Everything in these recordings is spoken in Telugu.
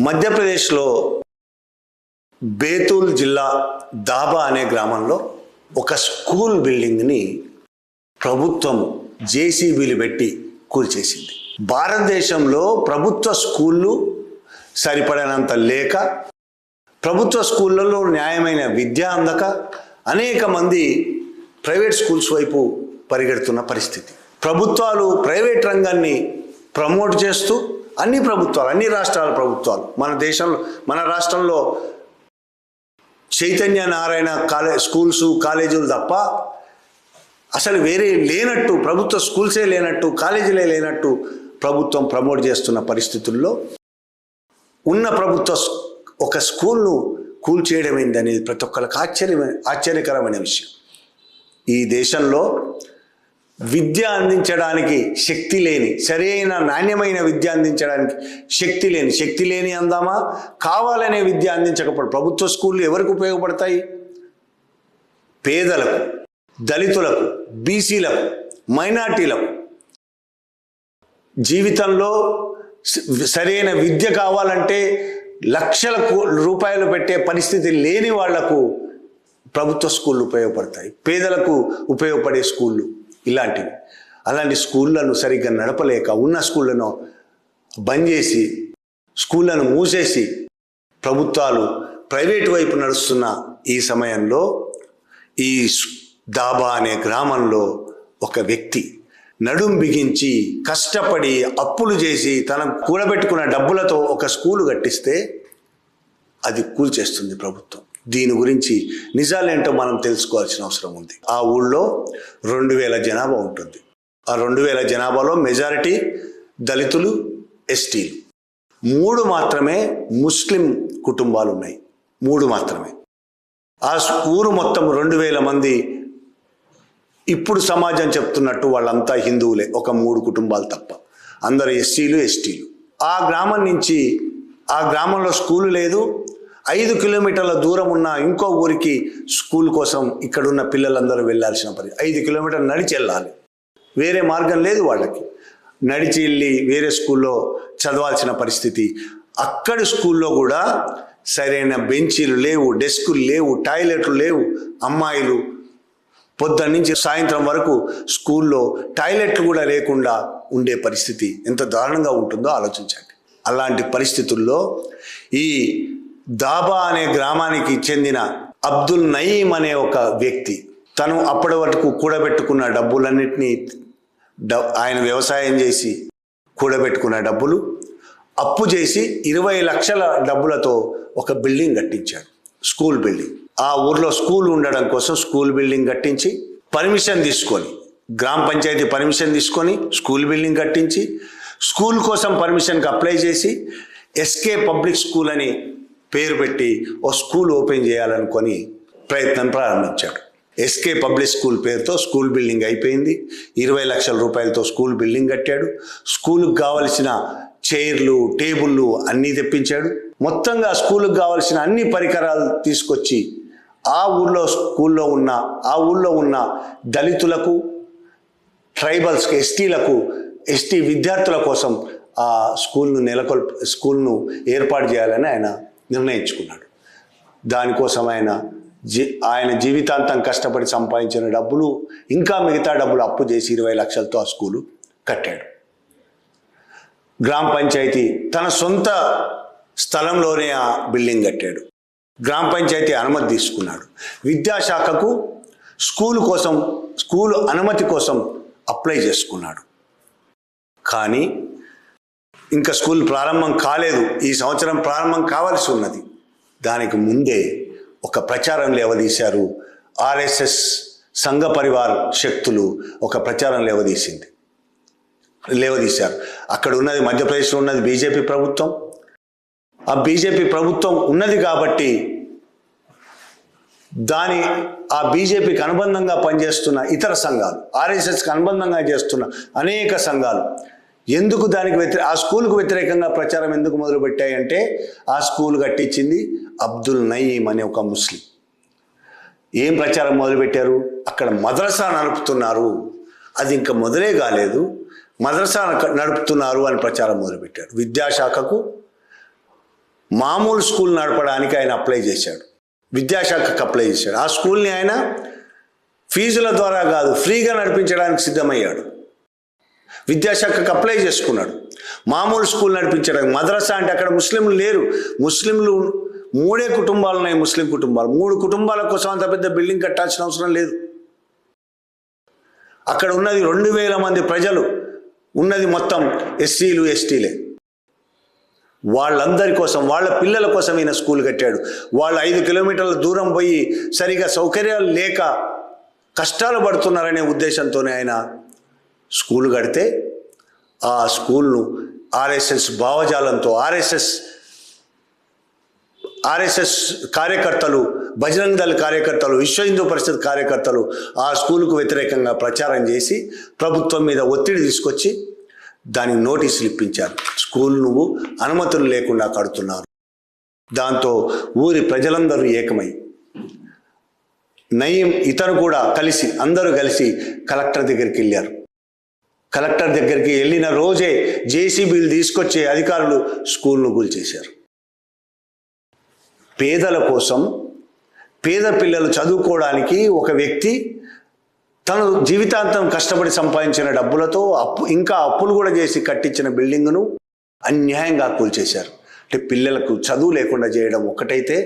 మధ్యప్రదేశ్లో బేతుల్ జిల్లా దాబా అనే గ్రామంలో ఒక స్కూల్ బిల్డింగ్ని ప్రభుత్వం జేసీబీలు పెట్టి కూల్చేసింది. భారతదేశంలో ప్రభుత్వ స్కూళ్ళు సరిపడనంత లేక ప్రభుత్వ స్కూళ్ళలో న్యాయమైన విద్య అందక అనేక మంది ప్రైవేట్ స్కూల్స్ వైపు పరిగెడుతున్న పరిస్థితి. ప్రభుత్వాలు ప్రైవేట్ రంగాన్ని ప్రమోట్ చేస్తూ అన్ని ప్రభుత్వాలు అన్ని రాష్ట్రాల ప్రభుత్వాలు మన దేశంలో మన రాష్ట్రంలో చైతన్య నారాయణ కాలే స్కూల్స్ కాలేజీలు తప్ప అసలు వేరే లేనట్టు ప్రభుత్వ స్కూల్సే లేనట్టు కాలేజీలే లేనట్టు ప్రభుత్వం ప్రమోట్ చేస్తున్న పరిస్థితుల్లో ఉన్న ప్రభుత్వ ఒక స్కూల్ను కూల్చేయడం ఏందనేది ప్రతి ఒక్కరికి ఆశ్చర్యమైన ఆశ్చర్యకరమైన విషయం. ఈ దేశంలో విద్య అందించడానికి శక్తి లేని సరైన నాణ్యమైన విద్య అందించడానికి శక్తి లేని శక్తి లేని అందామా? కావాలనే విద్య అందించకపోవడం ప్రభుత్వ స్కూళ్ళు ఎవరికి ఉపయోగపడతాయి? పేదలకు దళితులకు బీసీలకు మైనార్టీలకు. జీవితంలో సరైన విద్య కావాలంటే లక్షల కో- రూపాయలు పెట్టే పరిస్థితి లేని వాళ్ళకు ప్రభుత్వ స్కూళ్ళు ఉపయోగపడతాయి. పేదలకు ఉపయోగపడే స్కూళ్ళు. ఇలాంటివి. అలాంటి స్కూళ్ళను సరిగ్గా నడపలేక ఉన్న స్కూళ్ళను బంద్ చేసి స్కూళ్ళను మూసేసి ప్రభుత్వాలు ప్రైవేటు వైపు నడుస్తున్న ఈ సమయంలో ఈ దాబా అనే గ్రామంలో ఒక వ్యక్తి నడుం బిగించి కష్టపడి అప్పులు చేసి తన కూడబెట్టుకున్న డబ్బులతో ఒక స్కూలు కట్టిస్తే అది కూల్చేస్తుంది ప్రభుత్వం. దీని గురించి నిజాలేంటో మనం తెలుసుకోవాల్సిన అవసరం ఉంది. ఆ ఊళ్ళో రెండు వేల జనాభా ఉంటుంది. ఆ రెండు వేల జనాభాలో మెజారిటీ దళితులు ఎస్టీలు. మూడు మాత్రమే ముస్లిం కుటుంబాలు ఉన్నాయి. మూడు మాత్రమే. ఆ ఊరు మొత్తం రెండు వేల మంది ఇప్పుడు సమాజం చెప్తున్నట్టు వాళ్ళంతా హిందువులే ఒక మూడు కుటుంబాలు తప్ప. అందరు ఎస్సీలు ఎస్టీలు. ఆ గ్రామం నుంచి ఆ గ్రామంలో స్కూలు లేదు ఐదు కిలోమీటర్ల దూరం ఉన్న ఇంకో ఊరికి స్కూల్ కోసం ఇక్కడున్న పిల్లలందరూ వెళ్ళాల్సిన పని ఐదు కిలోమీటర్లు నడిచి వెళ్ళాలి. వేరే మార్గం లేదు వాళ్ళకి. నడిచి వెళ్ళి వేరే స్కూల్లో చదవాల్సిన పరిస్థితి. అక్కడి స్కూల్లో కూడా సరైన బెంచీలు లేవు డెస్కులు లేవు టాయిలెట్లు లేవు. అమ్మాయిలు పొద్దున్న నుంచి సాయంత్రం వరకు స్కూల్లో టాయిలెట్లు కూడా లేకుండా ఉండే పరిస్థితి. ఎంత దారుణంగా ఉంటుందో ఆలోచించండి. అలాంటి పరిస్థితుల్లో ఈ దాబా అనే గ్రామానికి చెందిన అబ్దుల్ నయీం అనే ఒక వ్యక్తి. తను అప్పటి వరకు కూడబెట్టుకున్న డబ్బులన్నింటినీ డ- ఆయన వ్యవసాయం చేసి కూడబెట్టుకున్న డబ్బులు అప్పు చేసి ఇరవై లక్షల డబ్బులతో ఒక బిల్డింగ్ కట్టించాడు. School building. ఆ ఊర్లో స్కూల్ ఉండడం కోసం స్కూల్ బిల్డింగ్ కట్టించి పర్మిషన్ తీసుకొని గ్రామ పంచాయతీ పర్మిషన్ తీసుకొని స్కూల్ బిల్డింగ్ కట్టించి స్కూల్ కోసం పర్మిషన్కి అప్లై చేసి ఎస్కే పబ్లిక్ స్కూల్ అని పేరు పెట్టి ఓ స్కూల్ ఓపెన్ చేయాలనుకొని ప్రయత్నం ప్రారంభించాడు. ఎస్కే పబ్లిక్ స్కూల్ పేరుతో స్కూల్ బిల్డింగ్ అయిపోయింది. ఇరవై లక్షల రూపాయలతో స్కూల్ బిల్డింగ్ కట్టాడు. స్కూల్కి కావలసిన చైర్లు టేబుళ్ళు అన్నీ తెప్పించాడు. మొత్తంగా స్కూల్కి కావలసిన అన్ని పరికరాలు తీసుకొచ్చి ఆ ఊళ్ళో స్కూల్లో ఉన్న ఆ ఊళ్ళో ఉన్న దళితులకు ట్రైబల్స్కి ఎస్టీలకు ఎస్టీ విద్యార్థుల కోసం ఆ స్కూల్ను నెలకొల్ప స్కూల్ను ఏర్పాటు చేయాలని ఆయన నిర్ణయించుకున్నాడు. దానికోసం ఆయన జీ ఆయన జీవితాంతం కష్టపడి సంపాదించిన డబ్బులు ఇంకా మిగతా డబ్బులు అప్పు చేసి ఇరవై లక్షలతో ఆ స్కూలు కట్టాడు. గ్రామ పంచాయతీ తన సొంత స్థలంలోనే ఆ బిల్డింగ్ కట్టాడు. గ్రామ పంచాయతీ అనుమతి తీసుకున్నాడు. విద్యాశాఖకు స్కూల్ కోసం స్కూల్ అనుమతి కోసం అప్లై చేసుకున్నాడు. కానీ ఇంకా స్కూల్ ప్రారంభం కాలేదు. ఈ సంవత్సరం ప్రారంభం కావాల్సి ఉన్నది. దానికి ముందే ఒక ప్రచారం లేవదీశారు ఆర్ఎస్ఎస్ సంఘ పరివార్ శక్తులు ఒక ప్రచారం లేవదీసింది. లేవదీశారు. అక్కడ ఉన్నది మధ్యప్రదేశ్లో ఉన్నది బీజేపీ ప్రభుత్వం. ఆ బీజేపీ ప్రభుత్వం ఉన్నది కాబట్టి దాని ఆ బీజేపీకి అనుబంధంగా పనిచేస్తున్న ఇతర సంఘాలు ఆర్ఎస్ఎస్కి అనుబంధంగా చేస్తున్న అనేక సంఘాలు ఎందుకు దానికి వ్యతిరే ఆ స్కూల్కు వ్యతిరేకంగా ప్రచారం ఎందుకు మొదలుపెట్టాయంటే ఆ స్కూల్ కట్టించింది అబ్దుల్ నయీం అనే ఒక ముస్లిం. ఏం ప్రచారం మొదలుపెట్టారు? అక్కడ మద్రసా నడుపుతున్నారు. అది ఇంకా మొదలే కాలేదు. మద్రసా నడుపుతున్నారు అని ప్రచారం మొదలుపెట్టాడు విద్యాశాఖకు మామూలు స్కూల్ నడపడానికి ఆయన అప్లై చేశాడు. విద్యాశాఖకు అప్లై చేశాడు. ఆ స్కూల్ని ఆయన ఫీజుల ద్వారా కాదు ఫ్రీగా నడిపించడానికి సిద్ధమయ్యాడు. విద్యాశాఖకు అప్లై చేసుకున్నాడు. మామూలు స్కూల్ నడిపించడానికి మద్రసా అంటే అక్కడ ముస్లింలు లేరు. ముస్లింలు మూడే కుటుంబాలు ఉన్నాయి ముస్లిం కుటుంబాలు. మూడు కుటుంబాల కోసం అంత పెద్ద బిల్డింగ్ కట్టాల్సిన అవసరం లేదు. అక్కడ ఉన్నది రెండు వేల మంది ప్రజలు. ఉన్నది మొత్తం ఎస్సీలు ఎస్టీలే. వాళ్ళందరి కోసం వాళ్ళ పిల్లల కోసం ఈయన స్కూల్ కట్టాడు. వాళ్ళు ఐదు కిలోమీటర్ల దూరం పోయి సరిగా సౌకర్యాలు లేక కష్టాలు పడుతున్నారనే ఉద్దేశంతోనే ఆయన స్కూల్ కడితే ఆ స్కూల్ను ఆర్ఎస్ఎస్ భావజాలంతో ఆర్ఎస్ఎస్ ఆర్ఎస్ఎస్ కార్యకర్తలు బజరంగ్ దళ కార్యకర్తలు విశ్వ హిందూ పరిషత్ కార్యకర్తలు ఆ స్కూలుకు వ్యతిరేకంగా ప్రచారం చేసి ప్రభుత్వం మీద ఒత్తిడి తీసుకొచ్చి దానికి నోటీసులు ఇప్పించారు. స్కూల్ నువ్వు అనుమతులు లేకుండా కడుతున్నారు. దాంతో ఊరి ప్రజలందరూ ఏకమై నయీం ఇతను కూడా కలిసి అందరూ కలిసి కలెక్టర్ దగ్గరికి వెళ్ళారు. కలెక్టర్ దగ్గరికి వెళ్ళిన రోజే జేసీబీలు తీసుకొచ్చే అధికారులు స్కూల్ను కూల్చేశారు పేదల కోసం పేద పిల్లలు చదువుకోవడానికి ఒక వ్యక్తి తను జీవితాంతం కష్టపడి సంపాదించిన డబ్బులతో అప్పు ఇంకా అప్పులు కూడా చేసి కట్టించిన బిల్డింగ్ను అన్యాయంగా కూల్చేశారు. అంటే పిల్లలకు చదువు లేకుండా చేయడం ఒకటైతే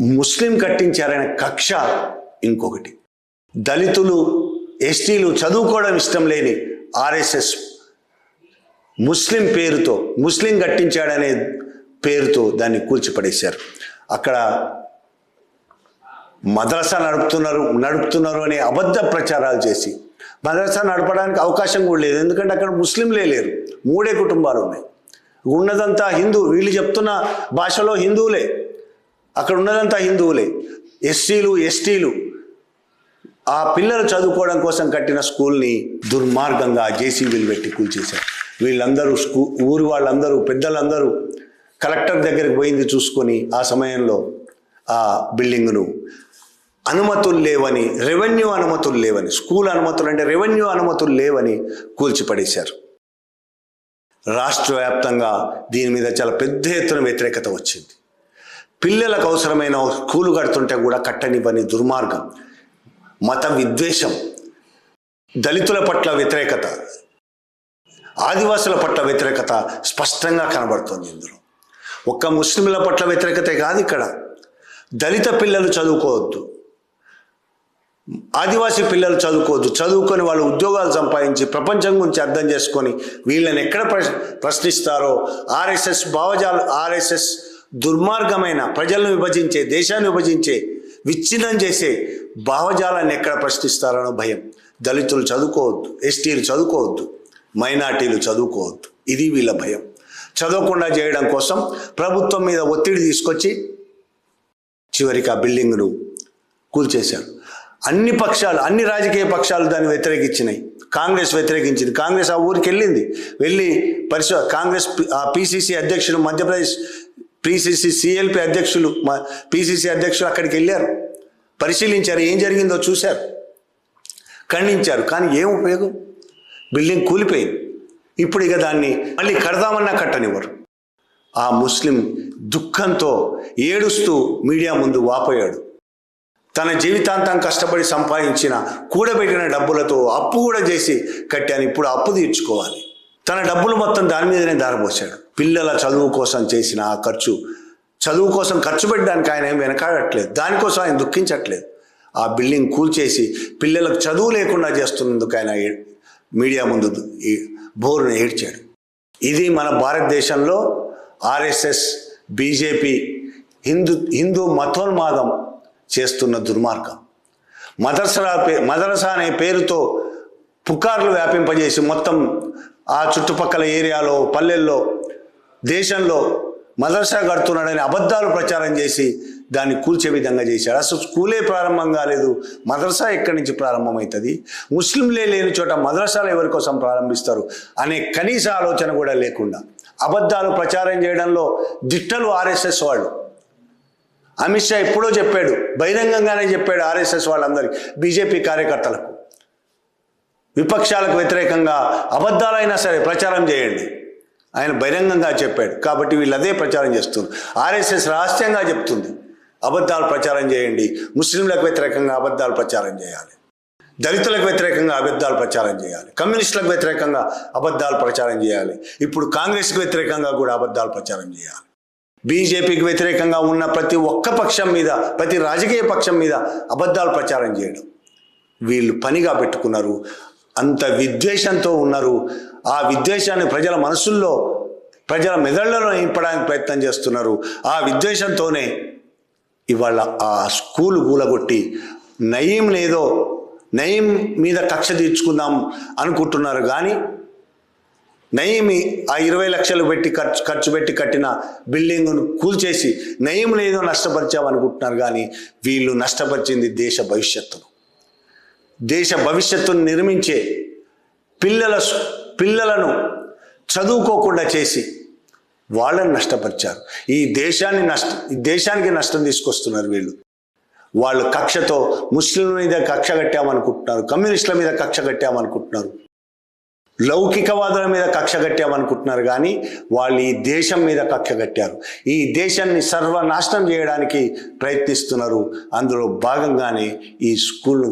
ముస్లిం కట్టించారనే కక్ష ఇంకొకటి. దళితులు ఎస్టీలు చదువుకోవడం ఇష్టం లేని ఆర్ఎస్ఎస్ ముస్లిం పేరుతో ముస్లిం కట్టించాడనే పేరుతో దాన్ని కూల్చిపడేశారు. అక్కడ మద్రసా నడుపుతున్నారు నడుపుతున్నారు అనే అబద్ధ ప్రచారాలు చేసి మద్రసా నడపడానికి అవకాశం కూడా లేదు. ఎందుకంటే అక్కడ ముస్లింలే లేరు. మూడే కుటుంబాలు ఉన్నాయి. ఉన్నదంతా హిందూ. వీళ్ళు చెప్తున్న భాషలో హిందువులే. అక్కడ ఉన్నదంతా హిందువులే. ఎస్సీలు ఎస్టీలు ఆ పిల్లలు చదువుకోవడం కోసం కట్టిన స్కూల్ని దుర్మార్గంగా జేసీబీలు పెట్టి కూల్చేశారు. వీళ్ళందరూ స్కూ ఊరు వాళ్ళందరూ పెద్దలందరూ కలెక్టర్ దగ్గరికి పోయింది చూసుకొని ఆ సమయంలో ఆ బిల్డింగ్ను. అనుమతులు లేవని రెవెన్యూ అనుమతులు లేవని స్కూల్ అనుమతులు అంటే రెవెన్యూ అనుమతులు లేవని కూల్చిపడేశారు. రాష్ట్ర వ్యాప్తంగా దీని మీద చాలా పెద్ద ఎత్తున వ్యతిరేకత వచ్చింది. పిల్లలకు అవసరమైన స్కూలు కడుతుంటే కూడా కట్టనివ్వని దుర్మార్గం. మత విద్వేషం దళితుల పట్ల వ్యతిరేకత ఆదివాసుల పట్ల వ్యతిరేకత స్పష్టంగా కనబడుతోంది ఇందులో. ఒక్క ముస్లింల పట్ల వ్యతిరేకతే కాదు ఇక్కడ. దళిత పిల్లలు చదువుకోవద్దు. ఆదివాసీ పిల్లలు చదువుకోవద్దు. చదువుకొని వాళ్ళు ఉద్యోగాలు సంపాదించి ప్రపంచం గురించి అర్థం చేసుకొని వీళ్ళని ఎక్కడ ప్ర- ప్రశ్నిస్తారో ఆర్ఎస్ఎస్ భావజాలు ఆర్ఎస్ఎస్ దుర్మార్గమైన ప్రజలను విభజించే దేశాన్ని విభజించే విచ్ఛిన్నం చేసే భావజాలాన్ని ఎక్కడ ప్రశ్నిస్తారనో భయం. దళితులు చదువుకోవద్దు ఎస్టీలు చదువుకోవద్దు మైనార్టీలు చదువుకోవద్దు. ఇది వీళ్ళ భయం. చదవకుండా చేయడం కోసం ప్రభుత్వం మీద ఒత్తిడి తీసుకొచ్చి చివరికి ఆ బిల్డింగ్ను కూల్చేశారు. అన్ని పక్షాలు అన్ని రాజకీయ పక్షాలు దాన్ని వ్యతిరేకించినాయి. కాంగ్రెస్ వ్యతిరేకించింది. కాంగ్రెస్ ఆ ఊరికి వెళ్ళింది. వెళ్ళి పరిశో కాంగ్రెస్ ఆ పిసిసి అధ్యక్షుడు మధ్యప్రదేశ్ పిసిసి సిఎల్పి అధ్యక్షులు పిసిసి అధ్యక్షులు అక్కడికి వెళ్ళారు. పరిశీలించారు ఏం జరిగిందో చూశారు. ఖండించారు కానీ ఏం ఉపయోగం? బిల్డింగ్ కూలిపోయింది. ఇప్పుడు ఇక దాన్ని మళ్ళీ కడదామన్నా కట్టనివ్వరు. ఆ ముస్లిం దుఃఖంతో ఏడుస్తూ మీడియా ముందు వాపోయాడు. తన జీవితాంతం కష్టపడి సంపాదించిన కూడబెట్టిన డబ్బులతో అప్పు కూడా చేసి కట్టాను ఇప్పుడు అప్పు తీర్చుకోవాలి. తన డబ్బులు మొత్తం దాని మీదనే దారపోసాడు పిల్లల చదువు కోసం చేసిన ఆ ఖర్చు చదువు కోసం ఖర్చు పెట్టడానికి ఆయన ఏం వెనకాడట్లేదు. దానికోసం ఆయన దుఃఖించట్లేదు. ఆ బిల్డింగ్ కూల్చేసి పిల్లలకు చదువు లేకుండా చేస్తున్నందుకు ఆయన మీడియా ముందు ఈ బోరును ఏడ్చాడు. ఇది మన భారతదేశంలో ఆర్ఎస్ఎస్ బీజేపీ హిందూ హిందూ మతోన్మాదం చేస్తున్న దుర్మార్గం. మదర్సా పే మదరసా అనే పేరుతో పుకార్లు వ్యాపింపజేసి మొత్తం ఆ చుట్టుపక్కల ఏరియాలో పల్లెల్లో దేశంలో మదర్సా కడుతున్నాడని అబద్ధాలు ప్రచారం చేసి దాన్ని కూల్చే విధంగా చేశాడు. అసలు స్కూలే ప్రారంభం కాలేదు. మదర్సా ఎక్కడి నుంచి ప్రారంభమవుతుంది? ముస్లింలే లేని చోట మదర్సాలు ఎవరి కోసం ప్రారంభిస్తారు? అనే కనీస ఆలోచన కూడా లేకుండా. అబద్ధాలు ప్రచారం చేయడంలో దిట్టలు ఆర్ఎస్ఎస్ వాళ్ళు. అమిత్ షా ఎప్పుడో చెప్పాడు బహిరంగంగానే చెప్పాడు ఆర్ఎస్ఎస్ వాళ్ళందరికీ బీజేపీ కార్యకర్తలకు. విపక్షాలకు వ్యతిరేకంగా అబద్ధాలైనా సరే ప్రచారం చేయండి. ఆయన బహిరంగంగా చెప్పాడు. కాబట్టి వీళ్ళు అదే ప్రచారం చేస్తున్నారు. ఆర్ఎస్ఎస్ రహస్యంగా చెప్తుంది. అబద్ధాలు ప్రచారం చేయండి. ముస్లింలకు వ్యతిరేకంగా అబద్ధాలు ప్రచారం చేయాలి. దళితులకు వ్యతిరేకంగా అబద్ధాలు ప్రచారం చేయాలి. కమ్యూనిస్టులకు వ్యతిరేకంగా అబద్ధాలు ప్రచారం చేయాలి. ఇప్పుడు కాంగ్రెస్కి వ్యతిరేకంగా కూడా అబద్ధాలు ప్రచారం చేయాలి. బీజేపీకి వ్యతిరేకంగా ఉన్న ప్రతి ఒక్క పక్షం మీద ప్రతి రాజకీయ పక్షం మీద అబద్ధాలు ప్రచారం చేయడం. వీళ్ళు పనిగా పెట్టుకున్నారు. అంత విద్వేషంతో ఉన్నారు. ఆ విద్వేషాన్ని ప్రజల మనసుల్లో ప్రజల మెదళ్ళలో నింపడానికి ప్రయత్నం చేస్తున్నారు. ఆ విద్వేషంతోనే ఇవాళ ఆ స్కూల్ కూలగొట్టి నయీం లేదో నయీం మీద కక్ష తీర్చుకుందాం అనుకుంటున్నారు. కానీ నయీమి ఆ ఇరవై లక్షలు పెట్టి ఖర్చు ఖర్చు పెట్టి కట్టిన బిల్డింగ్ను కూల్చేసి నయం లేదో నష్టపరిచామనుకుంటున్నారు. కానీ వీళ్ళు నష్టపరిచింది దేశ భవిష్యత్తును. దేశ భవిష్యత్తును నిర్మించే పిల్లల పిల్లలను చదువుకోకుండా చేసి వాళ్ళని నష్టపరిచారు. ఈ దేశాన్ని నష్ట ఈ దేశానికి నష్టం తీసుకొస్తున్నారు వీళ్ళు. వాళ్ళు కక్షతో ముస్లింల మీద కక్ష కట్టామనుకుంటున్నారు కమ్యూనిస్టుల మీద కక్ష కట్టామనుకుంటున్నారు లౌకికవాదుల మీద కక్ష కట్టామనుకుంటున్నారు కానీ వాళ్ళు ఈ దేశం మీద కక్ష కట్టారు. ఈ దేశాన్ని సర్వనాశనం చేయడానికి ప్రయత్నిస్తున్నారు. అందులో భాగంగానే ఈ స్కూల్